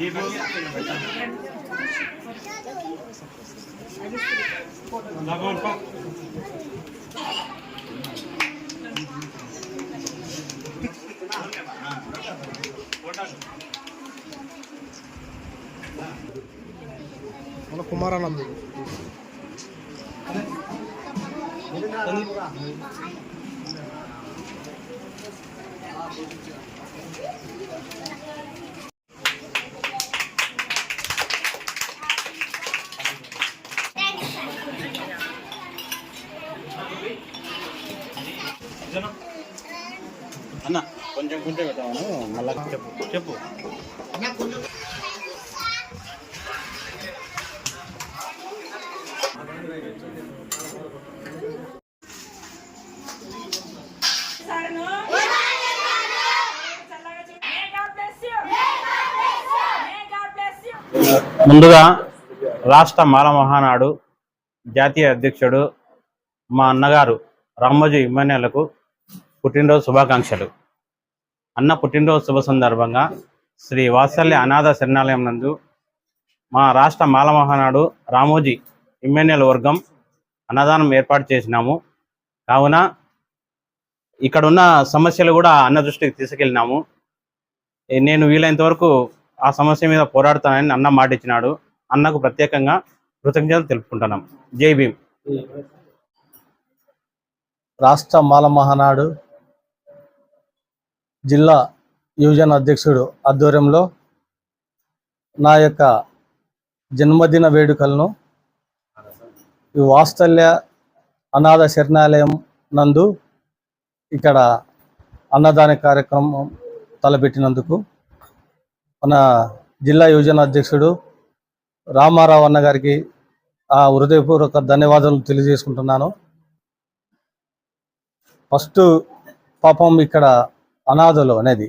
నీకు భగవాన్ కో మన కుమారానంద్ అన్న కొంచెం కొంచెం పెట్టాను మళ్ళా చెప్పు. చెప్పు. ముందుగా రాష్ట్ర మాల మహానాడు జాతీయ అధ్యక్షుడు మా అన్నగారు రామోజీ ఇమ్మన్యాలకు పుట్టినరోజు శుభాకాంక్షలు. అన్న పుట్టినరోజు శుభ సందర్భంగా శ్రీ వాత్సల్య అనాథ శరణాలయం నందు మా రాష్ట్ర మాలమహానాడు రామోజీ ఇమ్మాన్యుయల్ వర్గం అన్నదానం ఏర్పాటు చేసినాము. కావున ఇక్కడ ఉన్న సమస్యలు కూడా అన్న దృష్టికి తీసుకెళ్ళినాము. నేను వీలైనంత వరకు ఆ సమస్య మీద పోరాడుతానని అన్న మాట ఇచ్చినాడు. అన్నకు ప్రత్యేకంగా కృతజ్ఞతలు తెలుపుకుంటున్నాం. జై భీమ్. రాష్ట్ర మాల మహానాడు జిల్లా యువజన అధ్యక్షుడు ఆధ్వర్యంలో నా యొక్క జన్మదిన వేడుకలను ఈ వాత్సల్య అనాథ శరణాలయం నందు ఇక్కడ అన్నదాన కార్యక్రమం తలపెట్టినందుకు మన జిల్లా యువజన అధ్యక్షుడు రామారావు అన్న గారికి ఆ హృదయపూర్వక ధన్యవాదాలు తెలియజేసుకుంటున్నాను. ఫస్ట్ పాపం ఇక్కడ అనాథలు అనేది.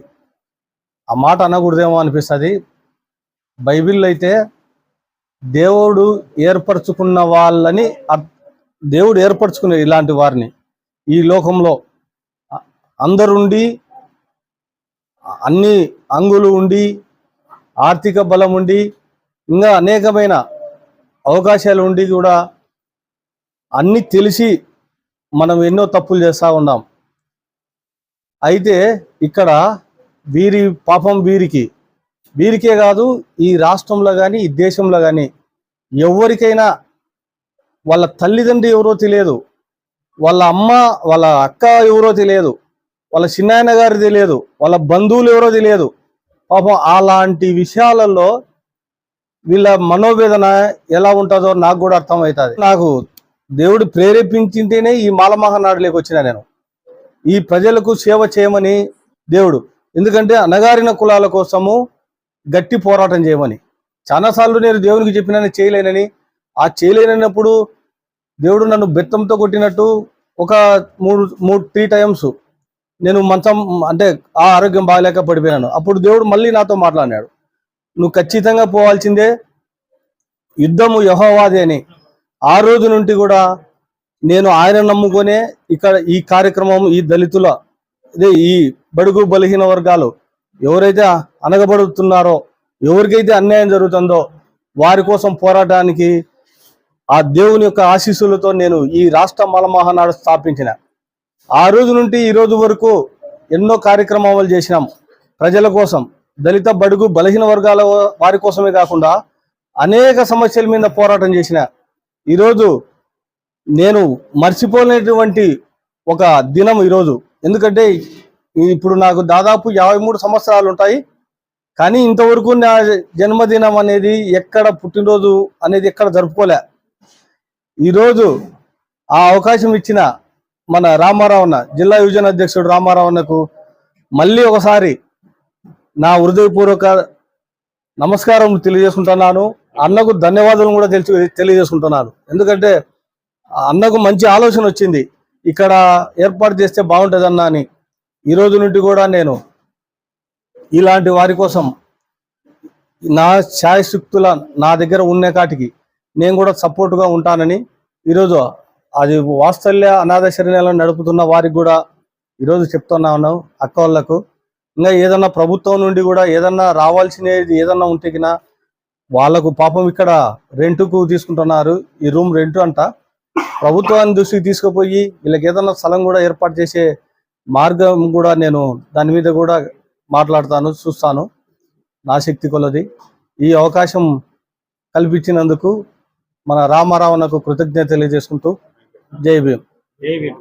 ఆ మాట అనకూడదేమో అనిపిస్తుంది. బైబిల్ అయితే దేవుడు ఏర్పరచుకున్న వాళ్ళని దేవుడు ఏర్పరచుకునే ఇలాంటి వారిని ఈ లోకంలో అందరుండి అన్ని అంగులు ఉండి ఆర్థిక బలం ఉండి ఇంకా అనేకమైన అవకాశాలు ఉండి కూడా అన్నీ తెలిసి మనం ఎన్నో తప్పులు చేస్తూ ఉన్నాం. అయితే ఇక్కడ వీరి పాపం వీరికి. వీరికే కాదు ఈ రాష్ట్రంలో కానీ ఈ దేశంలో కానీ ఎవరికైనా వాళ్ళ తల్లిదండ్రి ఎవరో తెలియదు. వాళ్ళ అమ్మ వాళ్ళ అక్క ఎవరో తెలియదు. వాళ్ళ చిన్నాయన గారి తెలియదు. వాళ్ళ బంధువులు ఎవరో తెలియదు. పాపం అలాంటి విషయాలలో వీళ్ళ మనోవేదన ఎలా ఉంటుందో నాకు కూడా అర్థమవుతుంది. నాకు దేవుడు ప్రేరేపించింటేనే ఈ మాలమహనాడులోకి వచ్చిన నేను. ఈ ప్రజలకు సేవ చేయమని దేవుడు. ఎందుకంటే అనగారిన కులాల కోసము గట్టి పోరాటం చేయమని. చాలాసార్లు నేను దేవునికి చెప్పిన చేయలేనని ఆ చేయలేనప్పుడు దేవుడు నన్ను బెత్తంతో కొట్టినట్టు ఒక మూడు మూడు త్రీ టైమ్స్ నేను మంచం అంటే ఆ ఆరోగ్యం బాగలేక పడిపోయాను అప్పుడు దేవుడు మళ్ళీ నాతో మాట్లాడినాడు. నువ్వు ఖచ్చితంగా పోవాల్సిందే యుద్ధము యహోవాది అని. ఆ రోజు నుండి కూడా నేను ఆయన నమ్ముకొనే ఇక్కడ ఈ కార్యక్రమం ఈ దళితుల ఇదే ఈ బడుగు బలహీన వర్గాలు ఎవరైతే అనగబడుతున్నారో ఎవరికైతే అన్యాయం జరుగుతుందో వారి కోసం పోరాటానికి ఆ దేవుని యొక్క ఆశీస్సులతో నేను ఈ రాష్ట్ర మలమహానాడు స్థాపించిన. ఆ రోజు నుండి ఈ రోజు వరకు ఎన్నో కార్యక్రమాలు చేసినాం. ప్రజల కోసం దళిత బడుగు బలహీన వర్గాల వారి కోసమే కాకుండా అనేక సమస్యల మీద పోరాటం చేసిన. ఈరోజు నేను మర్చిపోలేనటువంటి ఒక దినం ఈరోజు. ఎందుకంటే ఇప్పుడు నాకు దాదాపు యాభై మూడు సంవత్సరాలు ఉంటాయి. కానీ ఇంతవరకు నా జన్మదినం అనేది ఎక్కడ పుట్టినరోజు అనేది ఎక్కడ జరుపుకోలే. ఈరోజు ఆ అవకాశం ఇచ్చిన మన రామారావు అన్న జిల్లా యువజన అధ్యక్షుడు రామారావు అన్నకు మళ్ళీ ఒకసారి నా హృదయపూర్వక నమస్కారం తెలియజేసుకుంటున్నాను. అన్నకు ధన్యవాదాలు కూడా తెలిసి తెలియజేసుకుంటున్నాను. ఎందుకంటే అన్నకు మంచి ఆలోచన వచ్చింది. ఇక్కడ ఏర్పాటు చేస్తే బాగుంటుందన్నా అని. ఈ రోజు నుండి కూడా నేను ఇలాంటి వారి కోసం నా ఛాయశక్తుల నా దగ్గర ఉన్న కాటికి నేను కూడా సపోర్ట్గా ఉంటానని ఈరోజు అది వాత్సల్య అనాథ శరణాలను నడుపుతున్న వారికి కూడా ఈరోజు చెప్తున్నా అక్క వాళ్ళకు. ఇంకా ఏదన్నా ప్రభుత్వం నుండి కూడా ఏదన్నా రావాల్సినది ఏదన్నా ఉంటే వాళ్ళకు పాపం ఇక్కడ రెంటుకు తీసుకుంటున్నారు. ఈ రూమ్ రెంటు అంట. ప్రభుత్వాన్ని దృష్టికి తీసుకుపోయి వీళ్ళకి ఏదన్నా స్థలం కూడా ఏర్పాటు చేసే మార్గం కూడా నేను దాని మీద కూడా మాట్లాడతాను చూస్తాను. నా శక్తి కొలది. ఈ అవకాశం కల్పించినందుకు మన రామారావునకు కృతజ్ఞత తెలియజేసుకుంటూ జై భీం జై భీం